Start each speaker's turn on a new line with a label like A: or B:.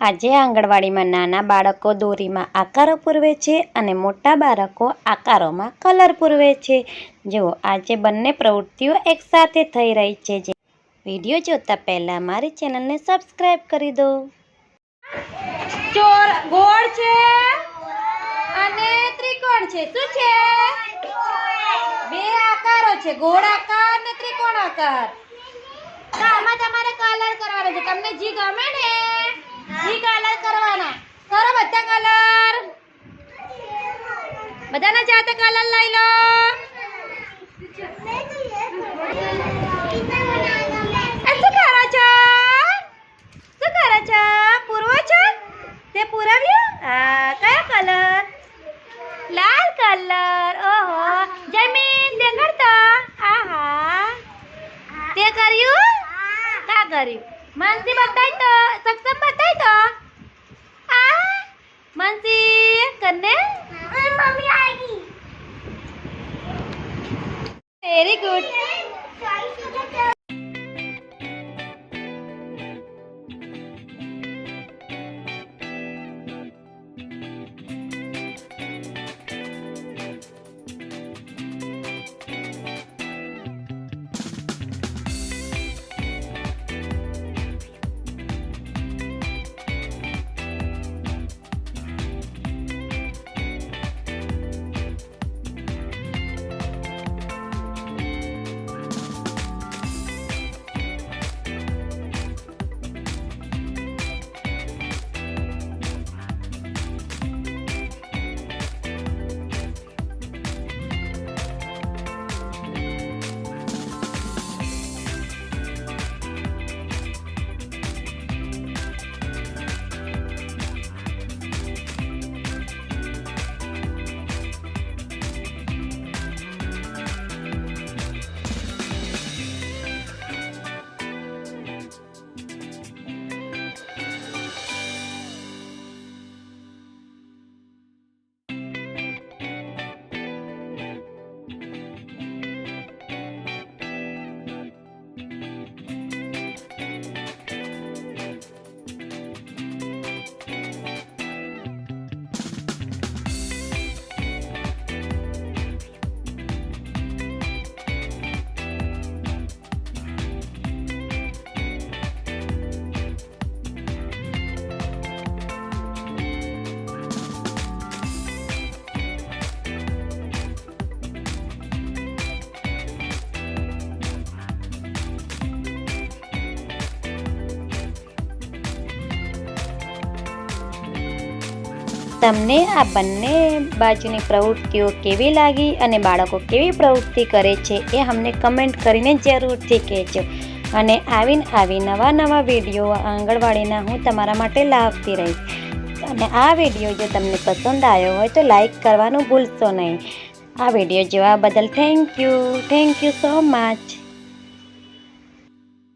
A: આજે આંગણવાડીમાં નાના બાળકો દોરીમાં આકારો પૂરવે છે અને મોટા બાળકો આકારોમાં કલર પૂરવે છે. જેઓ, આજે બંને પ્રવૃત્તિઓ એકસાથે થઈ રહી છે. જે વીડિયો જોતા પહેલાં મારી ચેનલને સબસ્ક્રાઈબ કરી દો. ચોર ગોળ છે અને ત્રિકોણ છે. શું છે? બે આકારો છે. ગોળ આકાર અને ત્રિકોણ આકાર. તમારે કલર કરવાનો છે. તમને જી ગમે ને જી કલર કરવાના. કરો બધા કલર બધાના જાતે કલર લઈ લો. લાલ કલર ઓહો. જમીન દેખાડતો. આહા. તે કર્યું? કા કર્યું? માનસી બતાય તો સક્ષમ બતાય તો આ માનસી કરને તમને આ બંને બાજુની પ્રવૃત્તિઓ કેવી લાગી અને બાળકો કેવી પ્રવૃત્તિ કરે છે એ અમને કમેન્ટ કરીને જરૂરથી કહેજો. અને આવીને આવી નવા નવા વીડિયો આંગણવાડીના હું તમારા માટે લાવતી રહીશ. અને આ વીડિયો જો તમને પસંદ આવ્યો હોય તો લાઈક કરવાનું ભૂલશો નહીં. આ વીડિયો જોવા બદલ thank you. Thank you so much.